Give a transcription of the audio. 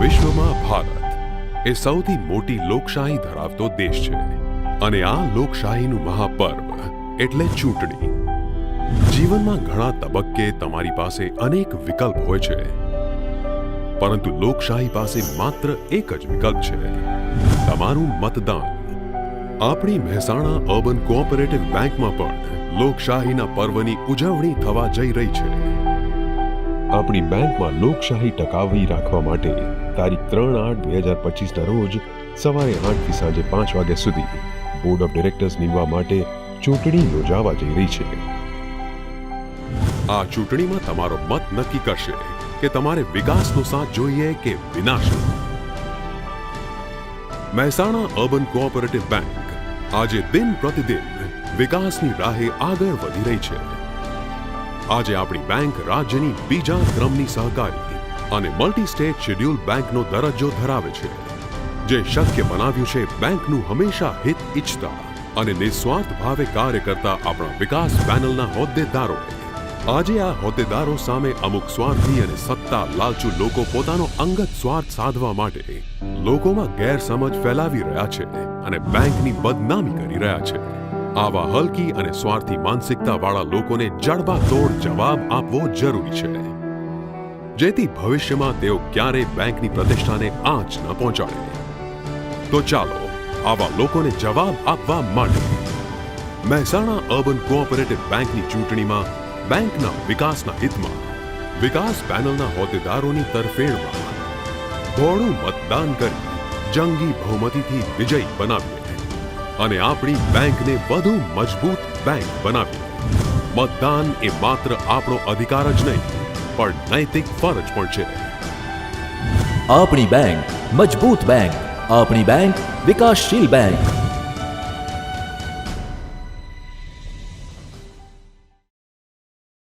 વિશ્વમાં ભારત એ સૌથી મોટી લોકશાહી ધરાવતો દેશ છે. અને આ લોકશાહીનું મહાપર્વ એટલે ચૂંટણી. જીવનમાં ઘણા તબક્કે તમારી પાસે અનેક વિકલ્પ હોય છે. પરંતુ લોકશાહી પાસે માત્ર એક જ વિકલ્પ છે. તમારું મતદાન. આપણી મહેસાણા અર્બન કોઓપરેટિવ બેંકમાં પણ લોકશાહીના પર્વની ઉજવણી થવા જઈ રહી છે. આપણી બેંકમાં લોકશાહી ટકાવી રાખવા માટે તારીખ ત્રણ આઠ બે હજાર પચીસના રોજ સવારે આઠથી સાંજે પાંચ વાગ્યા સુધી બોર્ડ ઓફ ડિરેક્ટર્સ નીમવા માટે ચૂંટણી યોજાવા જઈ રહી છે. આ ચૂંટણીમાં તમારો મત નક્કી કરશે કે તમારે વિકાસનો સાથ જોઈએ કે વિનાશ મહેસાણા અર્બન કોઓપરેટિવ બેંક આજે દિન પ્રતિદિન વિકાસની રાહે આગળ વધી રહી છે. આજે આપણી બેંક રાજ્યની બીજા ક્રમની સહકારી અને મલ્ટી સ્ટેટ શેડ્યુલ બેંકનો દરજ્જો ધરાવે છે. જે શક્ય બનાવ્યું છે બેંકનું હંમેશા હિત ઈચ્છતા અને નિસ્વાર્થ ભાવે કાર્ય કરતા આપણા વિકાસ પેનલના હોદ્દેદારો. આજે આ હોદ્દેદારો સામે અમુક સ્વાર્થી અને સત્તા લાલચુ લોકો પોતાનો અંગત સ્વાર્થ સાધવા માટે લોકોમાં ગેરસમજ ફેલાવી રહ્યા છે અને બેંકની બદનામી કરી રહ્યા છે. આવા હલકી અને સ્વાર્થી માનસિકતા વાળા લોકોને જડબાતોડ જવાબ આપવો જરૂરી છે. જેથી ભવિષ્યમાં તેઓ ક્યારેય બેંકની પ્રતિષ્ઠાને આંચ ન પહોંચાડે. તો ચાલો, આવા લોકોને જવાબ આપવા માટે મહેસાણા અર્બન કોઓપરેટિવ બેંકની ચૂંટણીમાં બેંકના વિકાસના હિતમાં, વિકાસ પેનલના હોદ્દેદારોની તરફેણમાં ભોળું મતદાન કરી જંગી બહુમતીથી વિજયી બનાવીએ અને આપણી બેંકને વધુ મજબૂત બેંક બનાવી. મતદાન એ માત્ર આપણો અધિકાર જ નહીં, પણ નૈતિક ફરજ પણ છે. આપણી બેંક મજબૂત બેંક, આપણી બેંક વિકાસશીલ બેંક.